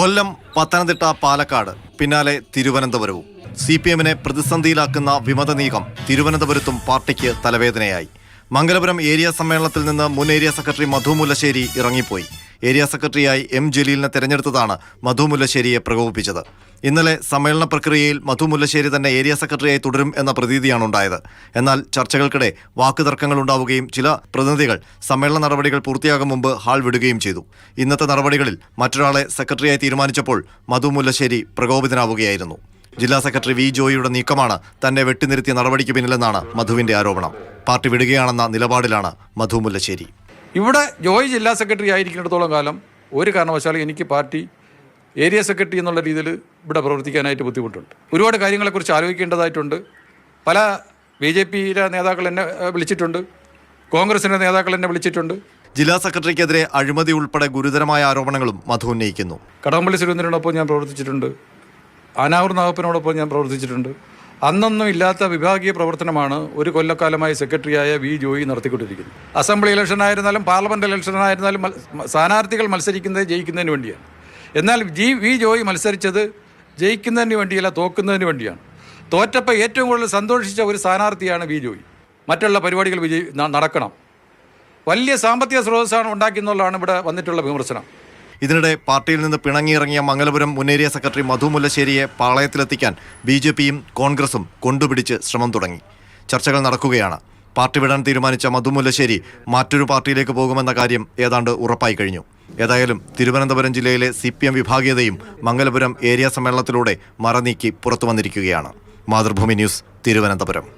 കൊല്ലം പത്തനംതിട്ട പാലക്കാട്. പിന്നാലെ തിരുവനന്തപുരവും. C P എമ്മിനെ പ്രതിസന്ധിയിലാക്കുന്ന വിമത നീക്കം തിരുവനന്തപുരത്തും പാർട്ടിക്ക് തലവേദനയായി. മംഗലപുരം ഏരിയ സമ്മേളനത്തിൽ നിന്ന് മുൻ ഏരിയ സെക്രട്ടറി മധു മുല്ലശ്ശേരി ഇറങ്ങിപ്പോയി. ഏരിയ സെക്രട്ടറിയായി എം ജലീലിനെ തെരഞ്ഞെടുത്തതാണ് മധു മുല്ലശ്ശേരിയെ പ്രകോപിപ്പിച്ചത്. ഇന്നലെ സമ്മേളന പ്രക്രിയയിൽ മധു മുല്ലശ്ശേരി തന്നെ ഏരിയ സെക്രട്ടറിയായി തുടരും എന്ന പ്രതീതിയാണ് ഉണ്ടായത്. എന്നാൽ ചർച്ചകൾക്കിടെ വാക്കുതർക്കങ്ങൾ ഉണ്ടാവുകയും ചില പ്രതിനിധികൾ സമ്മേളന നടപടികൾ പൂർത്തിയാകും മുമ്പ് ഹാൾ വിടുകയും ചെയ്തു. ഇന്നത്തെ നടപടികളിൽ മറ്റൊരാളെ സെക്രട്ടറിയായി തീരുമാനിച്ചപ്പോൾ മധു മുല്ലശ്ശേരി പ്രകോപിതനാവുകയായിരുന്നു. ജില്ലാ സെക്രട്ടറി വി ജോയിയുടെ നീക്കമാണ് തന്നെ വെട്ടിനിരുത്തിയ നടപടിക്ക് പിന്നിലെന്നാണ് മധുവിന്റെ ആരോപണം. പാർട്ടി വിടുകയാണെന്ന നിലപാടിലാണ് മധു മുല്ലശ്ശേരി. ഇവിടെ ജോയ് ജില്ലാ സെക്രട്ടറി ആയിരിക്കുന്നിടത്തോളം കാലം ഒരു കാരണവശാലും എനിക്ക് പാർട്ടി ഏരിയ സെക്രട്ടറി എന്നുള്ള രീതിയിൽ ഇവിടെ പ്രവർത്തിക്കാനായിട്ട് ബുദ്ധിമുട്ടുണ്ട്. ഒരുപാട് കാര്യങ്ങളെക്കുറിച്ച് ആലോചിക്കേണ്ടതായിട്ടുണ്ട്. പല ബി ജെ പിയിലെ നേതാക്കൾ എന്നെ വിളിച്ചിട്ടുണ്ട്. കോൺഗ്രസിന്റെ നേതാക്കൾ എന്നെ വിളിച്ചിട്ടുണ്ട്. ജില്ലാ സെക്രട്ടറിക്കെതിരെ അഴിമതി ഉൾപ്പെടെ ഗുരുതരമായ ആരോപണങ്ങളും മധു ഉന്നയിക്കുന്നു. കടകംപള്ളി സുരേന്ദ്രനോടൊപ്പം ഞാൻ പ്രവർത്തിച്ചിട്ടുണ്ട്. അനാവൂർ നാഗപ്പനോടൊപ്പം ഞാൻ പ്രവർത്തിച്ചിട്ടുണ്ട്. അന്നൊന്നും ഇല്ലാത്ത വിഭാഗീയ പ്രവർത്തനമാണ് ഒരു കൊല്ലക്കാലമായി സെക്രട്ടറിയായ വി ജോയി നടത്തിക്കൊണ്ടിരിക്കുന്നത്. അസംബ്ലി ഇലക്ഷൻ ആയിരുന്നാലും പാർലമെന്റ് ഇലക്ഷൻ ആയിരുന്നാലും സ്ഥാനാർത്ഥികൾ മത്സരിക്കുന്നത് ജയിക്കുന്നതിന് വേണ്ടിയാണ്. എന്നാൽ ജി വി ജോയി മത്സരിച്ചത് ജയിക്കുന്നതിന് വേണ്ടിയല്ല തോക്കുന്നതിന് വേണ്ടിയാണ്. തോറ്റപ്പോൾ ഏറ്റവും കൂടുതൽ സന്തോഷിച്ച ഒരു സ്ഥാനാർത്ഥിയാണ് വി ജോയി. മറ്റുള്ള പരിപാടികൾ വിജയി നടക്കണം. വലിയ സാമ്പത്തിക സ്രോതസ്സാണ് ഉണ്ടാക്കിയെന്നുള്ളതാണ് ഇവിടെ വന്നിട്ടുള്ള വിമർശനം. ഇതിനിടെ പാർട്ടിയിൽ നിന്ന് പിണങ്ങിയിറങ്ങിയ മംഗലപുരം മുന്നേരിയ സെക്രട്ടറി മധു മുല്ലശ്ശേരിയെ പാളയത്തിലെത്തിക്കാൻ ബി ജെ പിയും കോൺഗ്രസും കൊണ്ടുപിടിച്ച് ശ്രമം തുടങ്ങി. ചർച്ചകൾ നടക്കുകയാണ്. പാർട്ടി വിടാൻ തീരുമാനിച്ച മധു മുല്ലശ്ശേരി മറ്റൊരു പാർട്ടിയിലേക്ക് പോകുമെന്ന കാര്യം ഏതാണ്ട് ഉറപ്പായി കഴിഞ്ഞു. ഏതായാലും തിരുവനന്തപുരം ജില്ലയിലെ സി പി എം വിഭാഗീയതയും മംഗലപുരം ഏരിയ സമ്മേളനത്തിലൂടെ മറനീക്കി പുറത്തു വന്നിരിക്കുകയാണ് മാതൃഭൂമി ന്യൂസ് തിരുവനന്തപുരം.